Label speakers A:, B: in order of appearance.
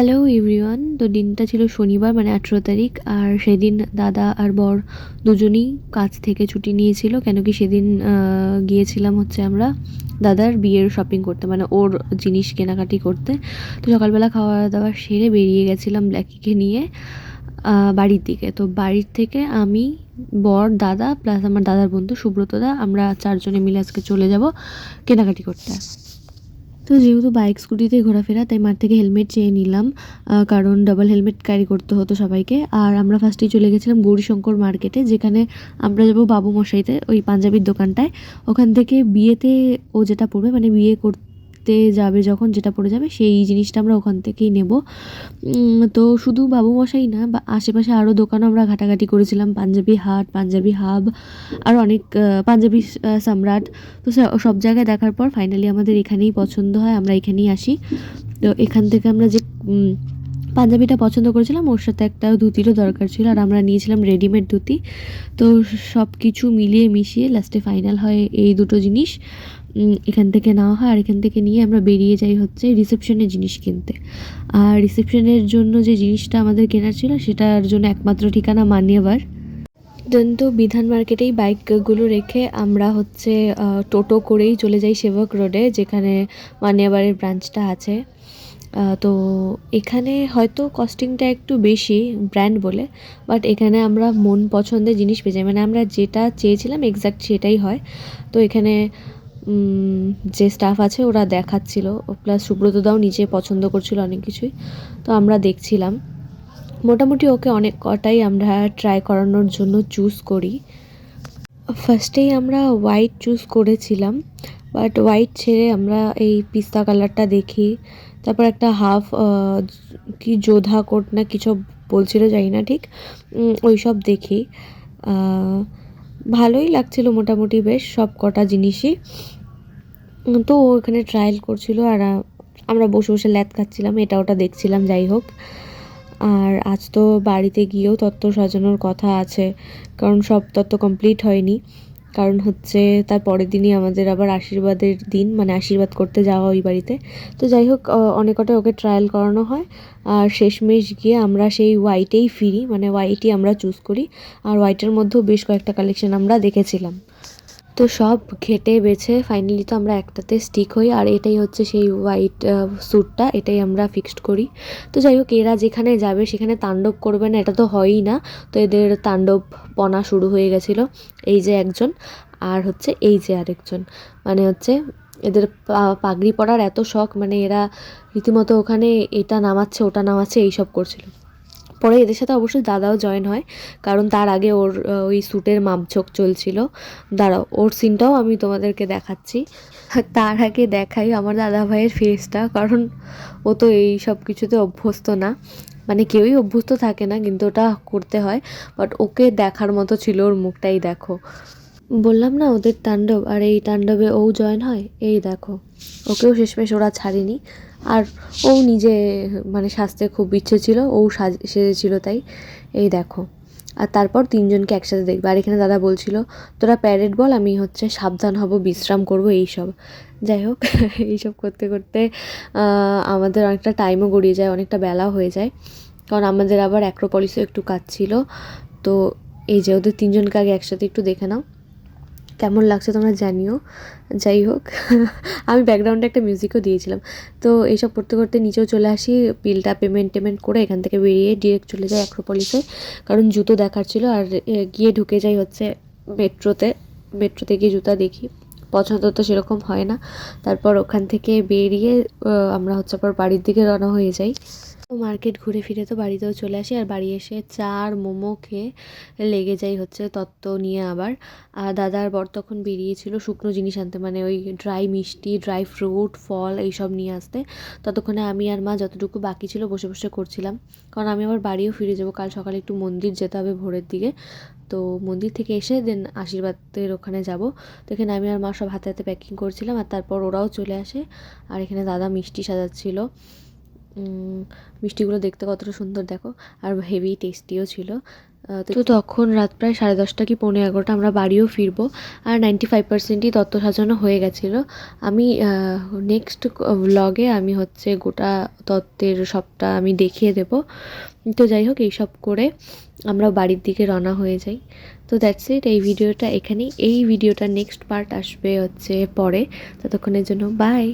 A: Hello everyone তো দিনটা ছিল শনিবার মানে আঠেরো তারিখ, আর সেদিন দাদা আর বর দুজনই কাজ থেকে ছুটি নিয়েছিল, কেন কি সেদিন গিয়েছিলাম হচ্ছে আমরা দাদার বিয়ের শপিং করতে মানে ওর জিনিস কেনাকাটি করতে। তো সকালবেলা খাওয়া দাওয়া সেরে বেরিয়ে গেছিলাম ব্ল্যাকিকে নিয়ে বাড়ির দিকে। তো বাড়ির থেকে আমি, বর, দাদা প্লাস আমার দাদার বন্ধু সুব্রতদা আমরা চারজনে মিলে আজকে চলে যাব কেনাকাটি করতে। তো যেহেতু বাইক স্কুটিতে ঘোরাফেরা, তাই মার থেকে হেলমেট চেয়ে নিলাম। কারণ ডাবল হেলমেট ক্যারি করতে হতো সবাইকে। আর আমরা ফার্স্টেই চলে গেছিলাম গৌরীশঙ্কর মার্কেটে যেখানে আমরা যাব বাবু মশাইতে ওই পাঞ্জাবির দোকানটায়। ওখান থেকে বিয়েতে ও যেটা পড়বে মানে বিয়ে করতে যাবে যখন যেটা পড়ে যাবে সেই জিনিসটা আমরা ওখান থেকেই নেব। তো শুধু বাবু মশাই না, বা আশেপাশে আরও দোকানও আমরা ঘাটাঘাটি করেছিলাম, পাঞ্জাবি হাট, পাঞ্জাবি হাব, আর অনেক পাঞ্জাবি সম্রাট। তো সব জায়গায় দেখার পর ফাইনালি আমাদের এখানেই পছন্দ হয়, আমরা এখানেই আসি। তো এখান থেকে আমরা যে পাঞ্জাবিটা পছন্দ করেছিলাম, ওর সাথে একটা ধুতিরও দরকার ছিল, আর আমরা নিয়েছিলাম রেডিমেড ধুতি। তো সব কিছু মিলিয়ে মিশিয়ে লাস্টে ফাইনাল হয় এই দুটো জিনিস। এখান থেকে নেওয়া হয়, আর এখান থেকে নিয়ে আমরা বেরিয়ে যাই হচ্ছে রিসেপশনের জিনিস কিনতে। আর রিসেপশনের জন্য যে জিনিসটা আমাদের কেনার ছিল, সেটার জন্য একমাত্র ঠিকানা মানিয়াবার। তো বিধান মার্কেটেই বাইকগুলো রেখে আমরা হচ্ছে টোটো করেই চলে যাই সেবক রোডে, যেখানে মানিয়াবাড়ির ব্রাঞ্চটা আছে। তো এখানে হয়তো কস্টিংটা একটু বেশি ব্র্যান্ড বলে বাট এখানে আমরা মন পছন্দের জিনিস পেয়ে যাই। মানে আমরা যেটা চেয়েছিলাম এক্স্যাক্ট সেটাই হয়। তো এখানে যে স্টাফ আছে ওরা দেখাচ্ছিল প্লাস সুব্রতদাও নিজে পছন্দ করছিল অনেক কিছুই। তো আমরা দেখছিলাম। মোটামুটি ওকে অনেক কটাই আমরা ট্রাই করানোর জন্য চুজ করি। ফার্স্টেই আমরা হোয়াইট চুজ করেছিলাম। বাট হোয়াইট ছেড়ে আমরা এই পিস্তা কালারটা দেখি। তারপর একটা হাফ কি যোধা কোট না কিছু বলছিল জানি না ঠিক। ওই সব দেখি। ভালোই লাগছিল মোটামুটি বেশ সব কটা জিনিসই। তো ও এখানে ট্রায়াল করছিল আর আমরা বসে বসে ল্যাদ খাচ্ছিলাম, এটা ওটা দেখছিলাম, যাই হোক। আর আজ তো বাড়িতে গিয়েও তত্ত্ব সাজানোর কথা আছে, কারণ সব তত্ত্ব কমপ্লিট হয়নি। কারণ হচ্ছে তার পরের দিনই আমাদের আবার আশীর্বাদের দিন মানে আশীর্বাদ করতে যাওয়া ওই বাড়িতে। তো যাই হোক অনেক কটা ওকে ট্রায়াল করানো হয়। আর শেষমেশ গিয়ে আমরা সেই হোয়াইটেই ফিরি মানে হোয়াইটই আমরা চুজ করি। আর হোয়াইটের মধ্যেও বেশ কয়েকটা কালেকশন আমরা দেখেছিলাম। তো সব ঘেটে বেছে ফাইনালি তো আমরা একটাতে স্টিক হই, আর এটাই হচ্ছে সেই হোয়াইট স্যুটটা এটাই আমরা ফিক্সড করি। তো যাই হোক, এরা যেখানে যাবে সেখানে তাণ্ডব করবে না, এটা তো হয়ই না। তো এদের তাণ্ডব পনা শুরু হয়ে গেছিল এই যে একজন, আর হচ্ছে এই যে আরেকজন। মানে হচ্ছে এদের পাগড়ি পরার এত শখ মানে এরা রীতিমতো ওখানে এটা নামাচ্ছে, ওটা নামাচ্ছে, এইসব করছিল। পরে এদের সাথে অবশ্যই দাদাও জয়েন হয়, কারণ তার আগে ওর ওই স্যুটের মাপঝোঁক চলছিল। দাঁড়াও, ওর সিনটাও আমি তোমাদেরকে দেখাচ্ছি। তার আগে দেখাই আমার দাদা ভাইয়ের ফেসটা কারণ ও তো এই সব কিছুতে অভ্যস্ত না। মানে কেউই অভ্যস্ত থাকে না, কিন্তু ওটা করতে হয়। বাট ওকে দেখার মতো ছিল ওর মুখটাই, দেখো। বললাম না ওদের তাণ্ডব, আর এই তাণ্ডবে ও জয়েন হয়? এই দেখো। ওকেও শেষমেশ ওরা ছাড়েনি। আর ও নিজে মানে সাজতে খুব ইচ্ছে ছিল, ও সাজ, সেজেছিল তাই। এই দেখো। আর তারপর তিনজনকে একসাথে দেখবে। আর এখানে দাদা বলছিল, তোরা প্যারেড বল, আমি হচ্ছে সাবধান হব, বিশ্রাম করব, এইসব। যাই হোক, এইসব করতে করতে আমাদের অনেকটা টাইমও গড়িয়ে যায়, অনেকটা বেলা হয়ে যায়। কারণ আমাদের আবার অ্যাক্রোপলিসও একটু কাজ ছিল। তো এই যে ওদের তিনজনকে আগে একসাথে একটু দেখে নাও। কেমন লাগছে তোমরা জানিও। যাই হোক, আমি ব্যাকগ্রাউন্ডে একটা মিউজিকও দিয়েছিলাম। তো এইসব করতে করতে নিচেও চলে আসি বিলটা পেমেন্ট টেমেন্ট করে এখান থেকে বেরিয়ে ডিরেক্ট চলে যাই অ্যাক্রোপলিসে কারণ জুতো দেখার ছিল আর গিয়ে ঢুকে যাই হচ্ছে মেট্রোতে মেট্রোতে গিয়ে জুতা দেখি। পছন্দ তো সেরকম হয় না। তারপর ওখান থেকে বেরিয়ে আমরা হচ্ছে আবার বাড়ির দিকে রওনা হয়ে যাই। মার্কেট ঘুরে ফিরে তো বাড়িতেও চলে আসি। আর বাড়ি এসে চা আর মোমো খেয়ে লেগে যাই হচ্ছে তত্ত্ব নিয়ে আবার। আর দাদার বর তখন বেরিয়েছিল শুকনো জিনিস আনতে মানে ওই ড্রাই মিষ্টি, ড্রাই ফ্রুট, ফল এইসব নিয়ে আসতে। ততক্ষণে আমি আর মা যতটুকু বাকি ছিল বসে বসে করছিলাম। কারণ আমি আবার বাড়িও ফিরে যাব, কাল সকালে একটু মন্দির যেতে হবে ভোরের দিকে। তো মন্দির থেকে এসে দেন আশীর্বাদের ওখানে যাব। তো এখানে আমি আর মা সব হাতে হাতে প্যাকিং করছিলাম আর তারপর ওরাও চলে আসে। আর এখানে দাদা মিষ্টি সাজাচ্ছিল। মিষ্টিগুলো দেখতে কতটা সুন্দর দেখো, আর হেভি টেস্টিও ছিল। তো তখন রাত প্রায় সাড়ে দশটা কি পৌনে এগারোটা আমরা বাড়িও ফিরবো, আর নাইনটি ফাইভ পার্সেন্টই তত্ত্ব সাজানো হয়ে গেছিল। আমি নেক্সট ব্লগে আমি হচ্ছে গোটা তত্ত্বের সবটা আমি দেখিয়ে দেব। তো যাই হোক, এইসব করে আমরা বাড়ির দিকে রওনা হয়ে যাই। তো দ্যাটস ইট এই ভিডিওটা এখানেই। এই ভিডিওটা নেক্সট পার্ট আসবে হচ্ছে পরে। ততক্ষণের জন্য বাই